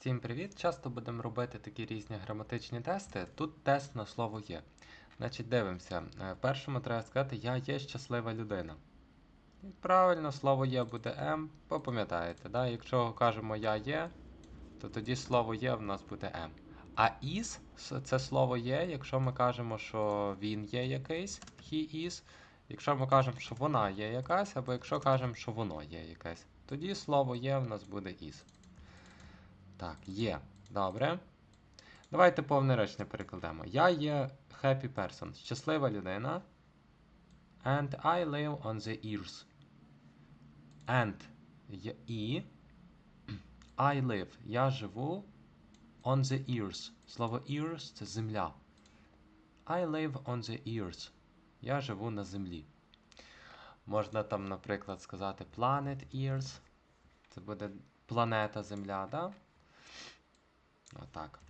Всім привіт! Часто будемо робити такі різні граматичні тести. Тут тест на слово є. Значить, дивимося. Е, Першому треба сказати Я є щаслива людина. Правильно, слово є буде М, попам'ятаєте, да? якщо кажемо я є, то тоді слово є в нас буде М. А is це слово є, якщо ми кажемо, що він є якийсь, he is. Якщо ми кажемо, що вона є якась, або якщо кажемо, що воно є якесь, тоді слово є в нас буде is. Так, є. Добре. Давайте повне речення перекладемо. Я є happy person, щаслива людина. And I live on the earth. And є і. I live. Я живу on the earth. Слово earth це земля. I live on the earth. Я живу на землі. Можна там, наприклад, сказати planet earth. Це буде планета Земля, да? Отак.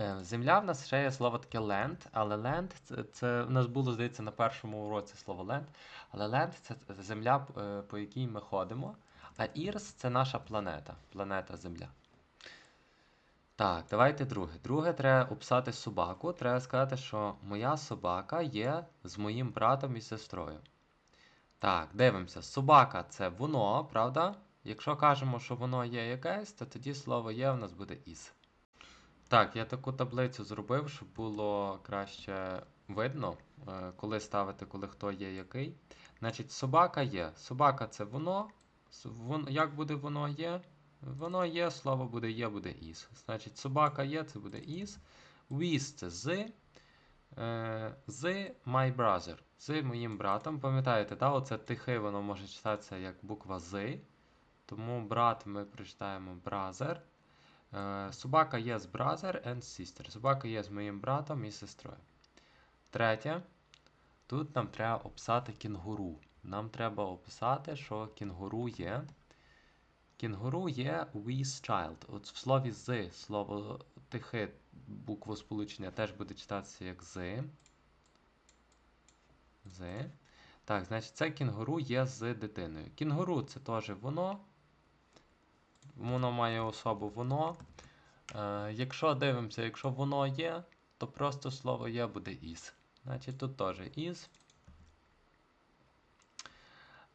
Е, Земля в нас ще є слово таке land, але land це, це в нас було, здається, на першому уроці слово land. Але land це земля, е, по якій ми ходимо. А Earth це наша планета. Планета Земля. Так, давайте друге. Друге, треба описати собаку. Треба сказати, що моя собака є з моїм братом і сестрою. Так, дивимося. Собака це воно, правда? Якщо кажемо, що воно є якесь, то тоді слово є в нас буде із. Так, я таку таблицю зробив, щоб було краще видно, е, коли ставити, коли хто є який. Значить, собака є. Собака це воно. Як буде воно є? Воно є, слово буде є, буде із. Значить, собака є, це буде із. With це з. Е, з my brother. З моїм братом. Пам'ятаєте, та, оце тихе, воно може читатися як буква з. Тому брат ми прочитаємо brother. Е, собака є з brother and sister. Собака є з моїм братом і сестрою. Третє. Тут нам треба описати кінгуру. Нам треба описати, що кінгуру є. Кінгуру є with child. От в слові з слово тихе букву сполучення теж буде читатися як з. З. Так, значить, це кінгуру є з дитиною. Кінгуру це теж воно. Воно має особу воно. Е, якщо дивимося, якщо воно є, то просто слово є буде із. Значить, тут теж із.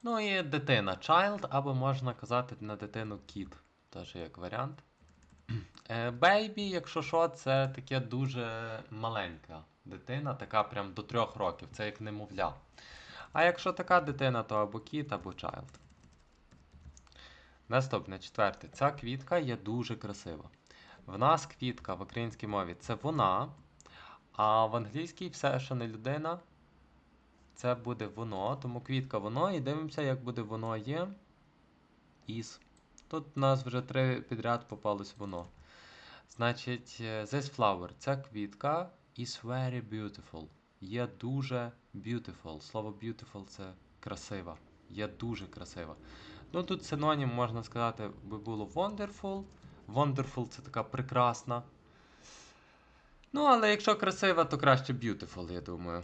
Ну і дитина child, або можна казати на дитину kid. Теж як варіант. Е, Baby, якщо що, це таке дуже маленька дитина, така прям до трьох років, це як немовля. А якщо така дитина, то або kid, або child. Наступне, четверте. Ця квітка є дуже красива. В нас квітка в українській мові це вона, а в англійській все, що не людина, це буде воно. Тому квітка воно, і дивимося, як буде воно є. Is. Тут у нас вже три підряд попалось воно. Значить, е, this flower, ця квітка is very beautiful. Є дуже beautiful. Слово beautiful це красива. Є дуже красива. Ну тут синонім можна сказати, би було wonderful. Wonderful це така прекрасна. Ну, але якщо красива, то краще beautiful, я думаю.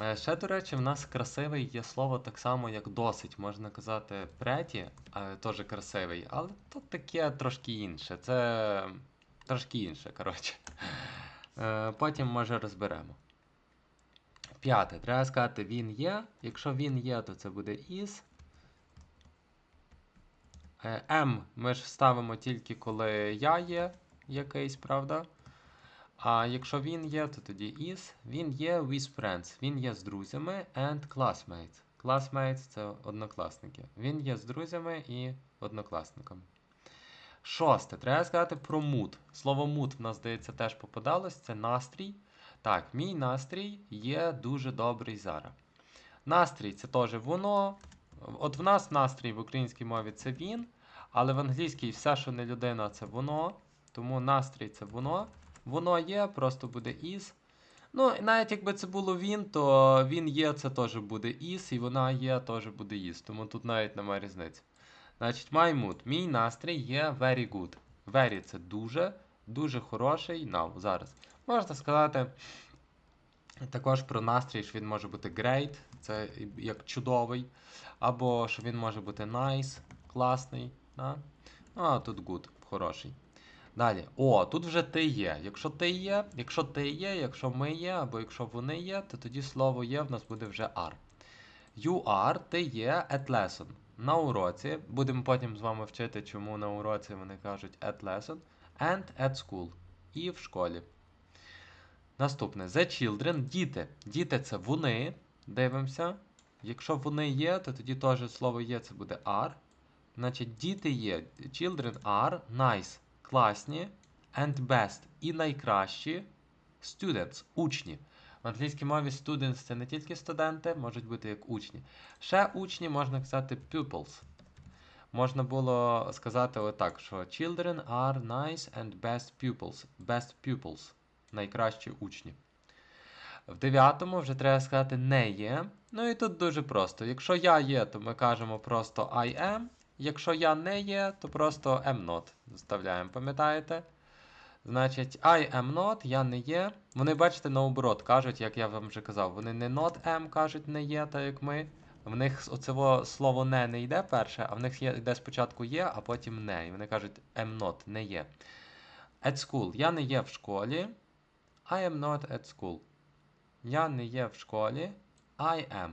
Е, Ще, до речі, в нас красивий є слово так само, як досить. Можна казати pretty, а теж красивий, але тут таке трошки інше. Це трошки інше, коротше. Е, Потім, може, розберемо. П'яте. Треба сказати він є. Якщо він є, то це буде is. Е, М ми ж ставимо тільки коли я є якийсь, правда? А якщо він є, то тоді is. Він є with friends. Він є з друзями and classmates. Classmates це однокласники. Він є з друзями і однокласниками. Шосте. Треба сказати про mood. Слово mood в нас, здається, теж попадалось. Це настрій. Так, мій настрій є дуже добрий зараз. Настрій це теж воно. От в нас настрій в українській мові це він, але в англійській все, що не людина, це воно. Тому настрій це воно. Воно є, просто буде is. Ну, і навіть якби це було він, то він є, це теж буде is, і вона є, теж буде is. Тому тут навіть немає різниці. Значить, my mood. Мій настрій є very good. Very це дуже, дуже хороший. Now, зараз. Можна сказати також про настрій, що він може бути great, це як чудовий. Або що він може бути nice, класний. Да? Ну, а тут good. хороший. Далі. О, тут вже ти є. Якщо ти є, якщо ти є, якщо ми є, або якщо вони є, то тоді слово є в нас буде вже are. You are, ти є at lesson. На уроці. Будемо потім з вами вчити, чому на уроці вони кажуть at lesson. And at school. І в школі. Наступне. The children, діти. Діти це вони. Дивимося. Якщо вони є, то тоді теж слово є, це буде are. Значить, діти є. Children are nice. Класні. And best. І найкращі. Students. Учні. В англійській мові students це не тільки студенти, можуть бути як учні. Ще учні можна казати pupils. Можна було сказати отак, що children are nice and best pupils. Best pupils. Найкращі учні. В дев'ятому вже треба сказати не є. Ну і тут дуже просто. Якщо я є, то ми кажемо просто I am. Якщо я не є, то просто am not. Вставляємо, пам'ятаєте? Значить, I am not, я не є. Вони, бачите, наоборот кажуть, як я вам вже казав, вони не not am кажуть, не є, так як ми. В них оцево слово не не йде перше, а в них є, йде спочатку є, а потім не. І вони кажуть am not, не є. At school. Я не є в школі. I am not at school. Я не є в школі. I am.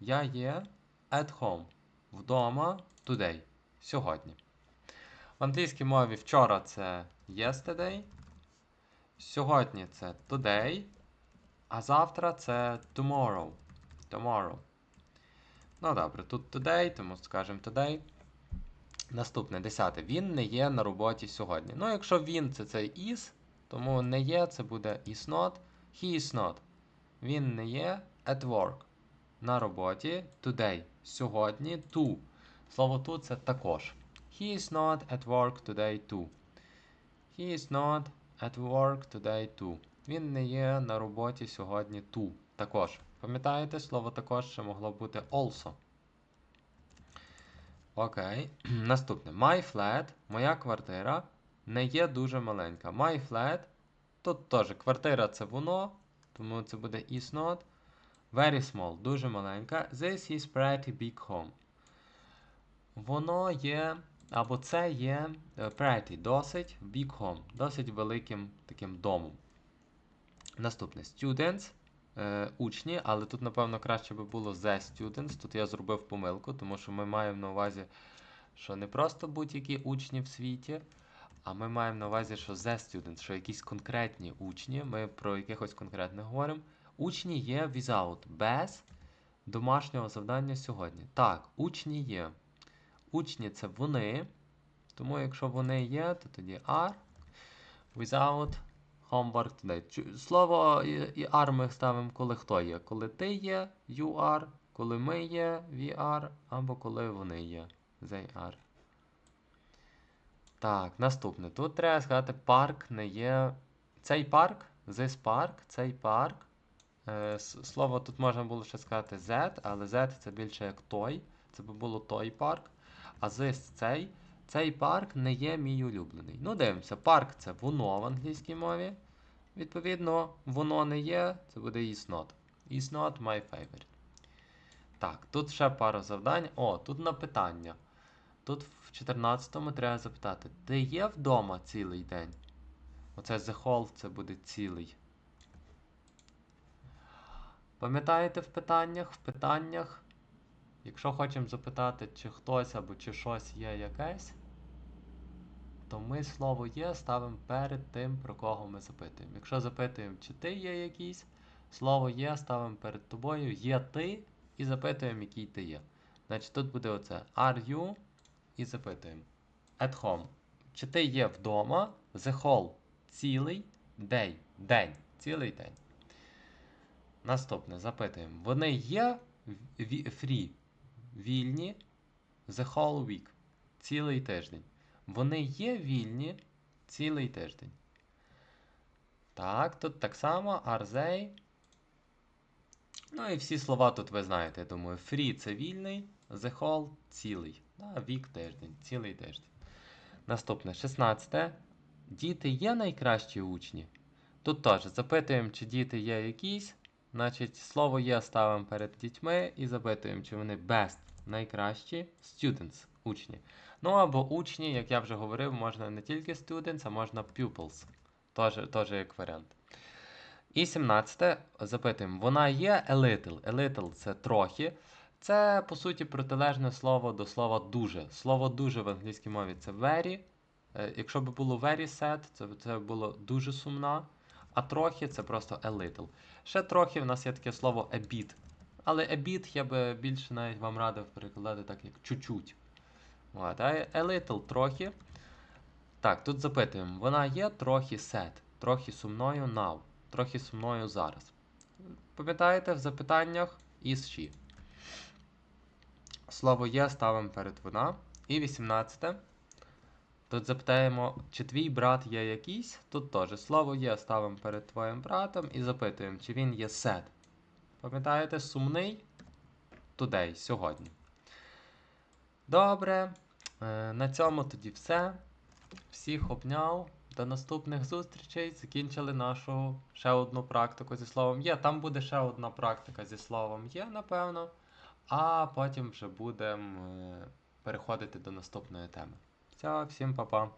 Я є at home. Вдома today. Сьогодні. В англійській мові вчора це yesterday. Сьогодні це today. А завтра це tomorrow. Tomorrow. Ну добре, тут today, тому скажемо today. Наступне, десяте. Він не є на роботі сьогодні. Ну, якщо він це цей is, тому не є, це буде is not. He is not. Він не є at work. На роботі today. Сьогодні to. Слово to це також. He is not at work today too. He is not at work today too. Він не є на роботі сьогодні too. Також. Пам'ятаєте, слово також ще могло бути also. Окей. Наступне. My flat, моя квартира, не є дуже маленька. My flat. Тут теж квартира це воно, тому це буде is not. Very small, дуже маленька. This is pretty big home. Воно є, або це є е, pretty, досить big home, досить великим таким домом. Наступне students, е, учні, але тут, напевно, краще би було the students. Тут я зробив помилку, тому що ми маємо на увазі, що не просто будь-які учні в світі, а ми маємо на увазі, що the students, що якісь конкретні учні, ми про якихось конкретних говоримо. Учні є without, без домашнього завдання сьогодні. Так, учні є. Учні це вони. Тому якщо вони є, то тоді are. Without homework today. Слово і are ми ставимо, коли хто є. Коли ти є, you are, коли ми є, we are, або коли вони є. They are. Так, наступне. Тут треба сказати, парк не є. Цей парк, this park, цей парк. Е, Слово тут можна було ще сказати that, але that це більше як той. Це би було той парк. А this цей. Цей парк не є мій улюблений. Ну, дивимося, парк це воно в англійській мові. Відповідно, воно не є, це буде is not. Is not my favorite. Так, тут ще пара завдань. О, тут на питання. Тут в 14-му треба запитати: ти є вдома цілий день? Оце the whole це буде цілий. Пам'ятаєте в питаннях? В питаннях, якщо хочемо запитати, чи хтось або чи щось є якесь, то ми слово є ставимо перед тим, про кого ми запитуємо. Якщо запитуємо, чи ти є якийсь, слово є ставимо перед тобою, є ти, і запитуємо, який ти є. Значить, тут буде оце are you і запитуємо. At home. Чи ти є вдома? The whole. Цілий day. День. Цілий день. Наступне запитуємо. Вони є free, вільні the whole week. Цілий тиждень. Вони є вільні цілий тиждень. Так, тут так само are they. Ну і всі слова тут ви знаєте, я думаю. Free це вільний, the whole цілий. Да, вік тиждень, цілий тиждень. Наступне, 16. Діти є найкращі учні. Тут теж запитуємо, чи діти є якісь. Значить, слово є ставимо перед дітьми і запитуємо, чи вони best найкращі students учні. Ну або учні, як я вже говорив, можна не тільки students, а можна pupils. Теж, теж як варіант. І 17 запитуємо: вона є a little. A little це трохи. Це, по суті, протилежне слово до слова дуже. Слово дуже в англійській мові це very. Е, Якщо б було very sad, це, це було дуже сумна. А трохи це просто a little. Ще трохи в нас є таке слово a bit. Але a bit я би більше навіть вам радив перекладати так, як чуть-чуть. А a little трохи. Так, тут запитуємо. Вона є трохи sad, трохи сумною now, трохи сумною зараз. Пам'ятаєте в запитаннях is she. Слово є ставимо перед вона. І 18. Тут запитаємо, чи твій брат є якийсь. Тут теж слово є ставимо перед твоїм братом і запитуємо, чи він є sad. Пам'ятаєте, сумний today, сьогодні. Добре. Е, На цьому тоді все. Всіх обняв. До наступних зустрічей. Закінчили нашу ще одну практику зі словом є. Там буде ще одна практика зі словом є, напевно. А потім вже будемо е, переходити до наступної теми. Все, всім па-па.